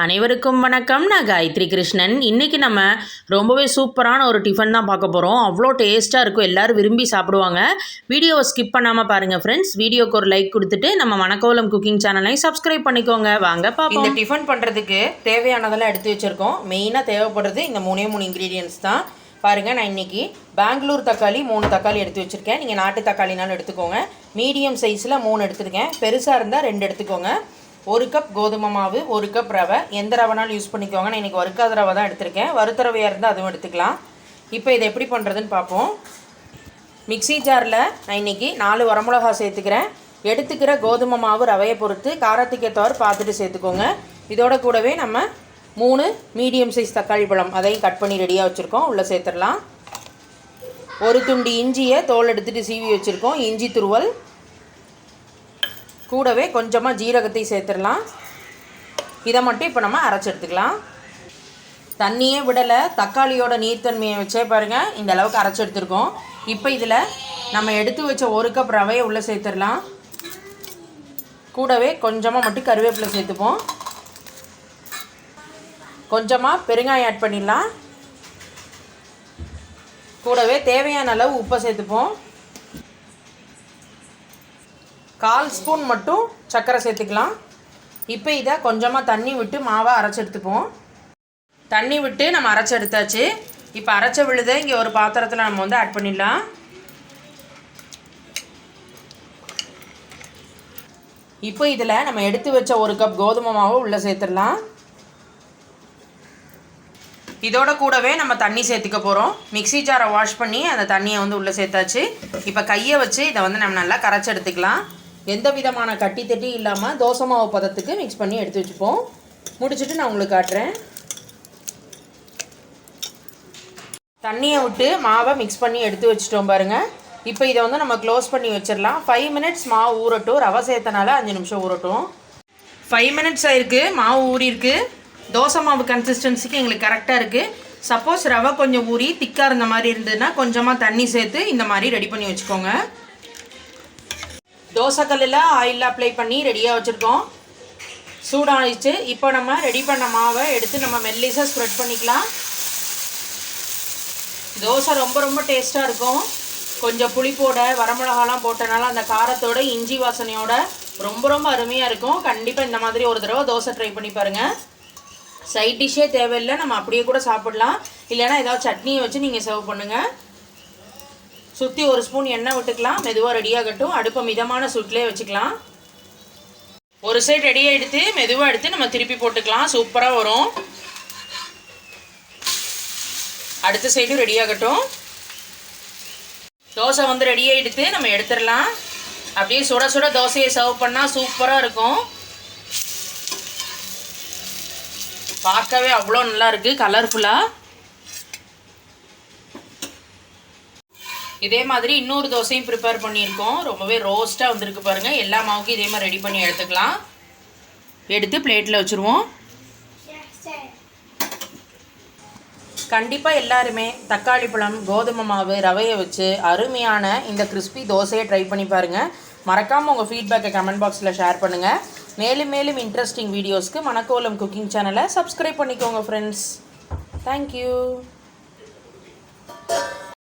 அனைவருக்கும் வணக்கம். நான் காயத்ரி கிருஷ்ணன். இன்றைக்கி நம்ம ரொம்பவே சூப்பரான ஒரு டிஃபன் தான் பார்க்க போகிறோம் அவ்வளோ டேஸ்ட்டாக இருக்கும். எல்லோரும் விரும்பி சாப்பிடுவாங்க. வீடியோவை ஸ்கிப் பண்ணாமல் பாருங்கள் ஃப்ரெண்ட்ஸ் வீடியோக்கு ஒரு லைக் கொடுத்துட்டு நம்ம மணக்கோலம் குக்கிங் சேனலை சப்ஸ்கிரைப் பண்ணிக்கோங்க. வாங்க பார்ப்போம் இந்த டிஃபன் பண்ணுறதுக்கு தேவையானதெல்லாம் எடுத்து வச்சுருக்கோம். மெயினாக தேவைப்படுறது இந்த மூணே மூணு இன்க்ரீடியன்ஸ் தான். பாருங்கள் நான் இன்றைக்கி பெங்களூர் தக்காளி மூணு தக்காளி எடுத்து வச்சுருக்கேன். நீங்கள் நாட்டு தக்காளினாலும் எடுத்துக்கோங்க. மீடியம் சைஸில் மூணு எடுத்துருக்கேன். பெருசாக இருந்தால் ரெண்டு எடுத்துக்கோங்க. ஒரு கப் கோதுமை மாவு ஒரு கப் ரவை. எந்த ரவைனாலும் யூஸ் பண்ணிக்கோங்க. நான் இன்றைக்கி வறுக்காத ரவை தான் எடுத்திருக்கேன். வறுத்த ரவையாக இருந்தால் அதுவும் எடுத்துக்கலாம். இப்போ இதை எப்படி பண்ணுறதுன்னு பார்ப்போம். மிக்ஸி ஜாரில் நான் இன்றைக்கி நாலு வரமிளகா சேர்த்துக்கிறேன். எடுத்துக்கிற கோதுமை மாவு ரவையை பொறுத்து காரத்துக்கு ஏற்றவாறு பார்த்துட்டு சேர்த்துக்கோங்க. இதோட கூடவே நம்ம மூணு மீடியம் சைஸ் தக்காளி பழம் அதையும் கட் பண்ணி ரெடியாக வச்சுருக்கோம். உள்ளே சேர்த்துடலாம். ஒரு துண்டு இஞ்சியை தோல் எடுத்துகிட்டு சீவி வச்சுருக்கோம். இஞ்சி துருவல். கூடவே கொஞ்சமாக ஜீரகத்தை சேர்த்துடலாம். இதை மட்டும் இப்போ நம்ம அரைச்சி எடுத்துக்கலாம். தண்ணியே விடலை தக்காளியோட நீர்த்தன்மையை வச்சே பாருங்கள் இந்த அளவுக்கு அரைச்சி எடுத்துருக்கோம். இப்போ இதில் நம்ம எடுத்து வச்ச ஒரு கப் ரவையை உள்ளே சேர்த்துடலாம். கூடவே கொஞ்சமாக மட்டும் கருவேப்பிலை சேர்த்துப்போம். கொஞ்சமாக பெருங்காயம் ஆட் பண்ணிடலாம். கூடவே தேவையான அளவு உப்பை சேர்த்துப்போம். கால் ஸ்பூன் மட்டும் சர்க்கரை சேர்த்துக்கலாம். இப்போ இதை கொஞ்சமாக தண்ணி விட்டு மாவை அரைச்சி எடுத்துப்போம். தண்ணி விட்டு நம்ம அரைச்சி எடுத்தாச்சு. இப்போ அரைச்ச விழுதை இங்கே ஒரு பாத்திரத்தில் நம்ம வந்து ஆட் பண்ணிடலாம். இப்போ இதில் நம்ம எடுத்து வச்ச ஒரு கப் கோதுமை மாவு உள்ளே சேர்த்துடலாம். இதோட கூடவே நம்ம தண்ணி சேர்த்துக்க போகிறோம் மிக்ஸி ஜாரை வாஷ் பண்ணி அந்த தண்ணியை வந்து உள்ளே சேர்த்தாச்சு. இப்போ கையை வச்சு இதை வந்து நம்ம நல்லா கரைச்சி எடுத்துக்கலாம். எந்த விதமான கட்டி தட்டி இல்லாமல் தோசை மாவு பதத்துக்கு மிக்ஸ் பண்ணி எடுத்து வச்சுப்போம். முடிச்சுட்டு நான் உங்களுக்கு காட்டுறேன். தண்ணியை விட்டு மாவை மிக்ஸ் பண்ணி எடுத்து வச்சுட்டோம் பாருங்கள் இப்போ இதை வந்து நம்ம க்ளோஸ் பண்ணி வச்சிடலாம். ஃபைவ் மினிட்ஸ் மாவு ஊறட்டும். ரவை சேர்த்தனால அஞ்சு நிமிஷம் ஊறட்டும். ஃபைவ் மினிட்ஸ் ஆயிருக்கு. மாவு ஊறிருக்கு தோசை மாவு கன்சிஸ்டன்சிக்கு எங்களுக்கு கரெக்டாக இருக்குது சப்போஸ் ரவை கொஞ்சம் ஊறி திக்காக இருந்த மாதிரி இருந்ததுன்னா கொஞ்சமாக தண்ணி சேர்த்து இந்த மாதிரி ரெடி பண்ணி வச்சுக்கோங்க. தோசைக்கல்லில் ஆயில் அப்ளை பண்ணி ரெடியாக வச்சுருக்கோம். சூடாகிடுச்சு இப்போ நம்ம ரெடி பண்ண மாவை எடுத்து நம்ம மெல்லிசாக ஸ்ப்ரெட் பண்ணிக்கலாம். தோசை ரொம்ப ரொம்ப டேஸ்ட்டாக இருக்கும். கொஞ்சம் புளிப்போட வரமிளகாலாம் போட்டனால அந்த காரத்தோட இஞ்சி வாசனையோட ரொம்ப ரொம்ப அருமையாக இருக்கும். கண்டிப்பாக இந்த மாதிரி ஒரு தடவை தோசை ட்ரை பண்ணி பாருங்கள் சைட் டிஷ்ஷே தேவையில்லை. நம்ம அப்படியே கூட சாப்பிட்லாம். இல்லைன்னா ஏதாவது சட்னியை வச்சு நீங்கள் சர்வ் பண்ணுங்கள் சுற்றி ஒரு ஸ்பூன் எண்ணெய் விட்டுக்கலாம் மெதுவாக ரெடியாகட்டும் அடுப்பை மிதமான சுட்டிலே வச்சுக்கலாம். ஒரு சைடு ரெடியாக எடுத்து மெதுவாக எடுத்து நம்ம திருப்பி போட்டுக்கலாம். சூப்பராக வரும். அடுத்த சைடும் ரெடியாகட்டும் தோசை வந்து ரெடியாக எடுத்து நம்ம எடுத்துடலாம். அப்படியே சுட சுட தோசையை சர்வ் பண்ணால் சூப்பராக இருக்கும். பார்க்கவே அவ்வளோ நல்லா இருக்குது கலர்ஃபுல்லாக இதே மாதிரி இன்னொரு தோசையும் ப்ரிப்பேர் பண்ணியிருக்கோம். ரொம்பவே ரோஸ்ட்டாக வந்திருக்கு பாருங்கள் எல்லா மாவுக்கும் இதே மாதிரி ரெடி பண்ணி எடுத்துக்கலாம். எடுத்து பிளேட்டில் வச்சுருவோம். கண்டிப்பாக எல்லாருமே தக்காளி பழம் கோதுமை மாவு ரவையை வச்சு அருமையான இந்த கிறிஸ்பி தோசையை ட்ரை பண்ணி பாருங்கள் மறக்காமல் உங்கள் ஃபீட்பேக்கை கமெண்ட் பாக்ஸில் ஷேர் பண்ணுங்கள் மேலும் மேலும் இன்ட்ரெஸ்டிங் வீடியோஸ்க்கு மணக்கோலம் குக்கிங் சேனலை சப்ஸ்கிரைப் பண்ணிக்கோங்க ஃப்ரெண்ட்ஸ் தேங்க்யூ